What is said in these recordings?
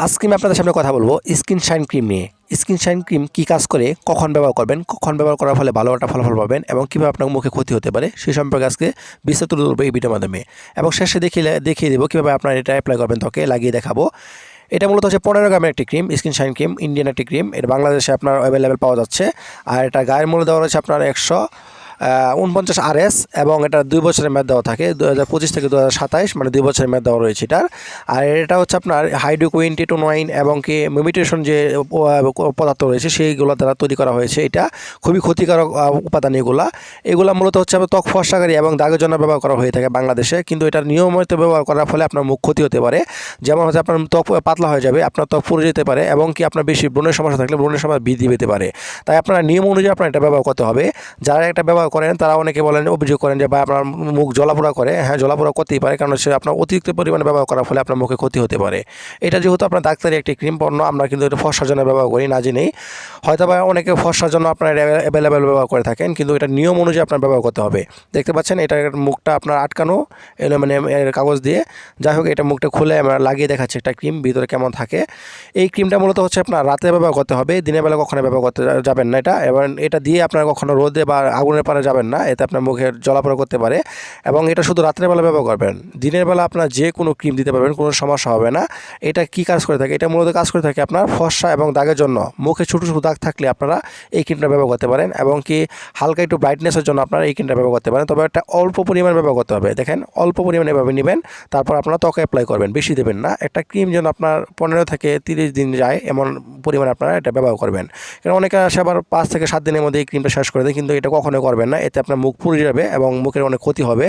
আজকে আমি আপনাদের সামনে কথা বলব স্কিন শাইন ক্রিম নিয়ে। স্কিন শাইন ক্রিম কী কাজ করে, কখন ব্যবহার করবেন, কখন ব্যবহার করার ফলে ভালো একটা ফলাফল পাবেন এবং কীভাবে আপনার মুখে ক্ষতি হতে পারে সেই সম্পর্কে আজকে বিস্তারিত তুলে ধরবো এই ভিডিওর মাধ্যমে। এবং শেষে দেখিয়ে দেখিয়ে দেবো কীভাবে আপনার এটা অ্যাপ্লাই করবেন ত্বকে, লাগিয়ে দেখাবো। এটা মূলত হচ্ছে পনেরো গ্রামের একটি cream, skin shine cream, Indian একটি ক্রিম। এটা বাংলাদেশে আপনার অ্যাভেলেবেল পাওয়া যাচ্ছে। আর এটা গায়ের মূল্য দেওয়া রয়েছে আপনার একশো উনপঞ্চাশ আর এস এবং এটা দুই বছরের মেয়াদ দেওয়া থাকে, দু হাজার পঁচিশ থেকে দু হাজার সাতাইশ মানে দুই বছরের মেয়াদ দেওয়া রয়েছে এটার। আর এটা হচ্ছে আপনার হাইড্রোকুইনটি টু নাইন এবং কি মিমিটেশন যে পদার্থ রয়েছে, সেইগুলো দ্বারা তৈরি করা হয়েছে এটা। খুবই ক্ষতিকারক উপাদান এগুলা। এগুলা মূলত হচ্ছে আপনার ত্বক ফর্সাকারী এবং দাগের জন্য ব্যবহার করা হয়ে থাকে বাংলাদেশে, কিন্তু এটা নিয়মিত ব্যবহার করার ফলে আপনার মুখ ক্ষতি হতে পারে। যেমন হচ্ছে আপনার ত্বক পাতলা হয়ে যাবে, আপনার ত্বক পুড়ে যেতে পারে এবং কি আপনার বেশি ব্রণের সমস্যা থাকলে ব্রণের সমস্যা বৃদ্ধি পেতে পারে। তাই আপনার নিয়ম অনুযায়ী আপনার এটা ব্যবহার করতে হবে। যারা এটা ব্যবহার করেন, তারা অনেকে বলেন, অভিযোগ করেন যে, ভাই, আপনার মুখ জ্বলাপোড়া করে। হ্যাঁ জ্বলাপোড়া করতেই পারে, কারণ সে আপনার অতিরিক্ত পরিমাণে ব্যবহার করার ফলে আপনার মুখে ক্ষতি হতে পারে। এটা যেহেতু আপনার ডাক্তারি একটি ক্রিম পণ্য, আমরা কিন্তু এটা ফর্সার জন্য ব্যবহার করি, না জেনেই। হয়তো বা অনেকে ফর্সার জন্য আপনার অ্যাভেলেবেল ব্যবহার করে থাকেন, কিন্তু এটা নিয়ম অনুযায়ী আপনার ব্যবহার করতে হবে। দেখতে পাচ্ছেন এটার মুখটা আপনার আটকানো, অ্যালুমিনিয়াম এর কাগজ দিয়ে। যাই হোক, এটা মুখটা খুলে আমরা লাগিয়ে দেখাচ্ছি একটা ক্রিম, ভিতরে কেমন থাকে। এই ক্রিমটা মূলত হচ্ছে আপনার রাতে ব্যবহার করতে হবে, দিনের বেলা কখনো ব্যবহার করতে যাবেন না এটা। এবং এটা দিয়ে আপনার কখনো রোদে বা আগুনের পারে যাবেন না, এতে আপনার মুখের জলাপড়া করতে পারে এবং এটা শুধু রাত্রের বেলা ব্যবহার করবেন। দিনের বেলা আপনার যে কোনো ক্রিম দিতে পারবেন, কোনো সমস্যা হবে না। এটা কি কাজ করে থাকে? এটা মূলত কাজ করে থাকে আপনার ফর্সা এবং দাগের জন্য। মুখে ছোটো ছোটো দাগ থাকলে আপনারা এই ক্রিমটা ব্যবহার করতে পারেন এবং কি হালকা একটু ব্রাইটনেসের জন্য আপনারা এই ক্রিমটা ব্যবহার করতে পারেন। তবে একটা অল্প পরিমাণ ব্যবহার করতে হবে। দেখেন, অল্প পরিমাণে এভাবে নেবেন, তারপর আপনারা ত্বকে অ্যাপ্লাই করবেন। বেশি দেবেন না। একটা ক্রিম যেন আপনার পনেরো থেকে তিরিশ দিন যায়, এমন পরিমাণে আপনারা এটা ব্যবহার করবেন। কারণ অনেকে আসে আবার পাঁচ থেকে সাত দিনের মধ্যে এই ক্রিমটা শেষ করে দেয়, কিন্তু এটা কখনোই করবেন না। এতে আপনার মুখ পুড়ে যাবে এবং মুখের অনেক ক্ষতি হবে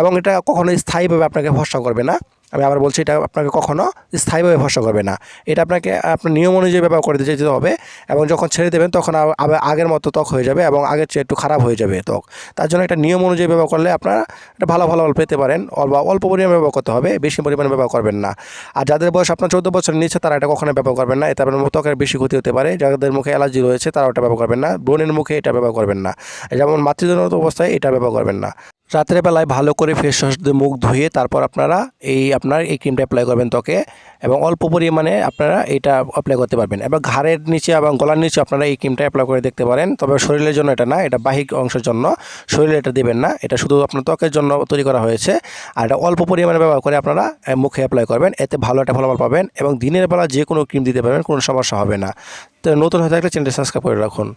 এবং এটা কখনোই স্থায়ীভাবে আপনাকে ভরসা করবে না। আমি আবার বলছি, এটা আপনাকে কখনো স্থায়ীভাবে ভরসা করবে না। এটা আপনাকে, আপনার নিয়ম অনুযায়ী ব্যবহার করে যেতে হবে এবং যখন ছেড়ে দেবেন তখন আবার- আগের মতো ত্বক হয়ে যাবে এবং আগের চেয়ে একটু খারাপ হয়ে যাবে ত্বক। তার জন্য একটা নিয়ম অনুযায়ী ব্যবহার করলে আপনারা একটা ভালো ফলাফল পেতে পারেন। অল্প অল্প পরিমাণে ব্যবহার করতে হবে, বেশি পরিমাণে ব্যবহার করবেন না। আর যাদের বয়স আপনার চৌদ্দ বছরের নিচে, তারা এটা কখনো ব্যবহার করবেন না। এতে আপনার ত্বকের বেশি ক্ষতি হতে পারে। যাদের মুখে অ্যালার্জি রয়েছে তারা ওটা ব্যবহার করবেন না। ব্রণের মুখে এটা ব্যবহার করবেন না। যেমন মাতৃজনিত অবস্থায় এটা ব্যবহার করবেন না। রাতের বেলায় ভালো করে ফেস ওয়াশ দিয়ে মুখ ধুয়ে তারপর আপনারা এই আপনার এই ক্রিমটা অ্যাপ্লাই করবেন ত্বকে এবং অল্প পরিমাণে আপনারা এটা অ্যাপ্লাই করতে পারবেন। এবার ঘাড়ের নিচে এবং গলার নিচে আপনারা এই ক্রিমটা অ্যাপ্লাই করে দেখতে পারেন। তবে শরীরের জন্য এটা না, এটা বাহিক অংশের জন্য। শরীরে এটা দেবেন না, এটা শুধু আপনার ত্বকের জন্য তৈরি করা হয়েছে। আর এটা অল্প পরিমাণে ব্যবহার করে আপনারা মুখে অ্যাপ্লাই করবেন, এতে ভালো একটা ফলাফল পাবেন এবং দিনের বেলা যে কোনো ক্রিম দিতে পারবেন, কোনো সমস্যা হবে না। তো নতুন হয়ে থাকলে চ্যানেলটি সাবস্ক্রাইব করে রাখুন।